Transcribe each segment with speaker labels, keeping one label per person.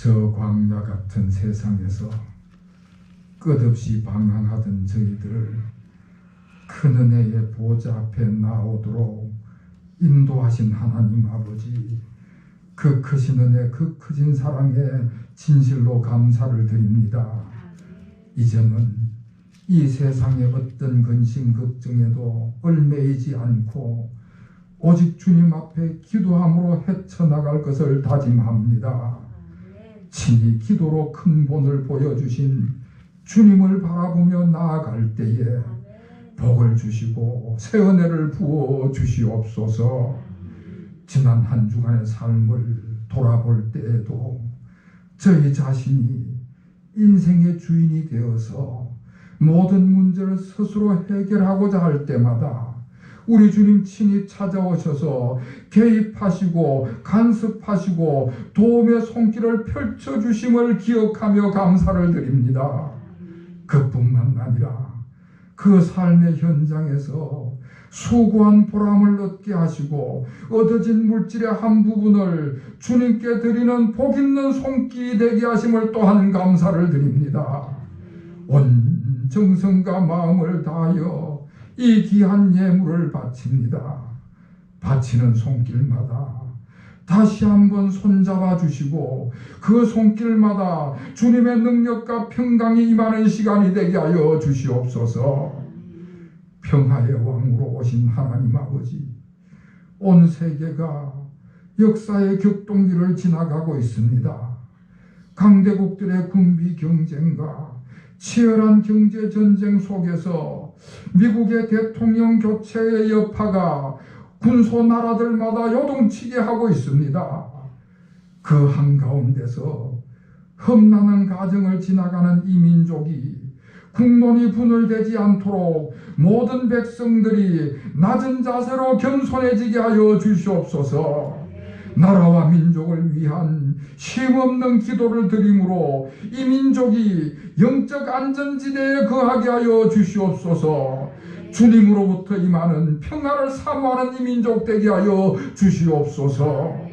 Speaker 1: 저 광야 같은 세상에서 끝없이 방황하던 저희들을 큰 은혜의 보좌 앞에 나오도록 인도하신 하나님 아버지 그 크신 은혜 그 크신 사랑에 진실로 감사를 드립니다. 이제는 이 세상의 어떤 근심 걱정에도 얽매이지 않고 오직 주님 앞에 기도함으로 헤쳐나갈 것을 다짐합니다. 친히 기도로 큰 본을 보여주신 주님을 바라보며 나아갈 때에 복을 주시고 새 은혜를 부어 주시옵소서. 지난 한 주간의 삶을 돌아볼 때에도 저희 자신이 인생의 주인이 되어서 모든 문제를 스스로 해결하고자 할 때마다 우리 주님 친히 찾아오셔서 개입하시고 간섭하시고 도움의 손길을 펼쳐주심을 기억하며 감사를 드립니다. 그뿐만 아니라 그 삶의 현장에서 수고한 보람을 얻게 하시고 얻어진 물질의 한 부분을 주님께 드리는 복 있는 손길이 되게 하심을 또한 감사를 드립니다. 온 정성과 마음을 다하여 이 귀한 예물을 바칩니다. 바치는 손길마다 다시 한번 손잡아 주시고 그 손길마다 주님의 능력과 평강이 임하는 시간이 되게 하여 주시옵소서. 평화의 왕으로 오신 하나님 아버지, 온 세계가 역사의 격동기를 지나가고 있습니다. 강대국들의 군비 경쟁과 치열한 경제 전쟁 속에서 미국의 대통령 교체의 여파가 군소 나라들마다 요동치게 하고 있습니다. 그 한가운데서 험난한 가정을 지나가는 이 민족이 국론이 분열되지 않도록 모든 백성들이 낮은 자세로 겸손해지게 하여 주시옵소서. 나라와 민족을 위한 쉼없는 기도를 드림으로 이 민족이 영적 안전지대에 거하게 하여 주시옵소서. 주님으로부터 임하는 평화를 사모하는 이 민족 되게 하여 주시옵소서.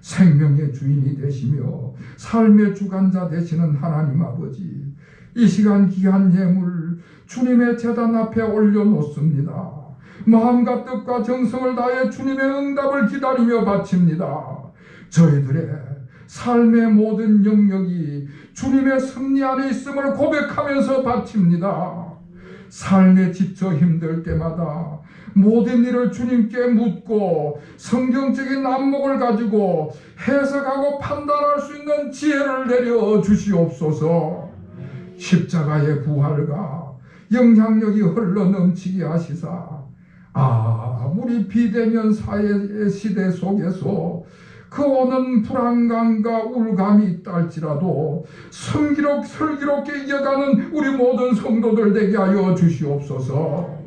Speaker 1: 생명의 주인이 되시며 삶의 주관자 되시는 하나님 아버지 이 시간 귀한 예물 주님의 재단 앞에 올려놓습니다. 마음과 뜻과 정성을 다해 주님의 응답을 기다리며 바칩니다. 저희들의 삶의 모든 영역이 주님의 승리 안에 있음을 고백하면서 바칩니다. 삶에 지쳐 힘들 때마다 모든 일을 주님께 묻고 성경적인 안목을 가지고 해석하고 판단할 수 있는 지혜를 내려 주시옵소서. 십자가의 부활과 영향력이 흘러 넘치게 하시사 아무리 비대면 사회 시대 속에서 그 오는 불안감과 울감이 있다 할지라도 슬기롭, 슬기롭게 이어가는 우리 모든 성도들 되게 하여 주시옵소서.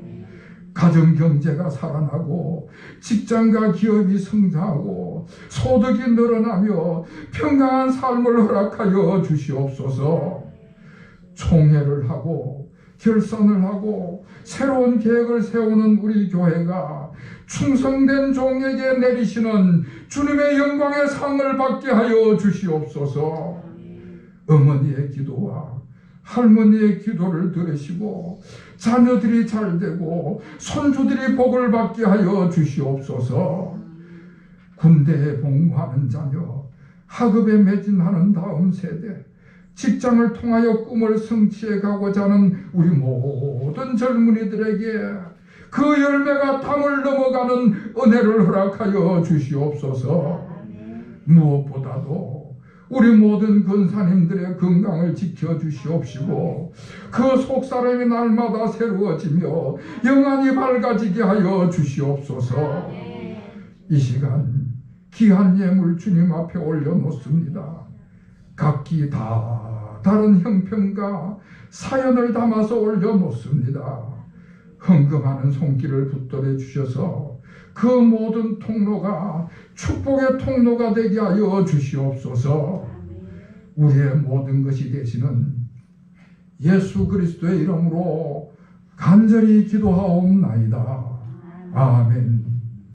Speaker 1: 가정 경제가 살아나고 직장과 기업이 성장하고 소득이 늘어나며 평강한 삶을 허락하여 주시옵소서. 총회를 하고 결산을 하고 새로운 계획을 세우는 우리 교회가 충성된 종에게 내리시는 주님의 영광의 상을 받게 하여 주시옵소서. 어머니의 기도와 할머니의 기도를 들으시고 자녀들이 잘 되고 손주들이 복을 받게 하여 주시옵소서. 군대에 복무하는 자녀, 학업에 매진하는 다음 세대, 직장을 통하여 꿈을 성취해 가고자 하는 우리 모든 젊은이들에게 그 열매가 땅을 넘어가는 은혜를 허락하여 주시옵소서. 무엇보다도 우리 모든 근사님들의 건강을 지켜 주시옵시고 그 속사람이 날마다 새로워지며 영안이 밝아지게 하여 주시옵소서. 이 시간 귀한 예물 주님 앞에 올려놓습니다. 각기 다 다른 형편과 사연을 담아서 올려놓습니다. 헌금하는 손길을 붙들어 주셔서 그 모든 통로가 축복의 통로가 되게 하여 주시옵소서. 우리의 모든 것이 되시는 예수 그리스도의 이름으로 간절히 기도하옵나이다. 아멘.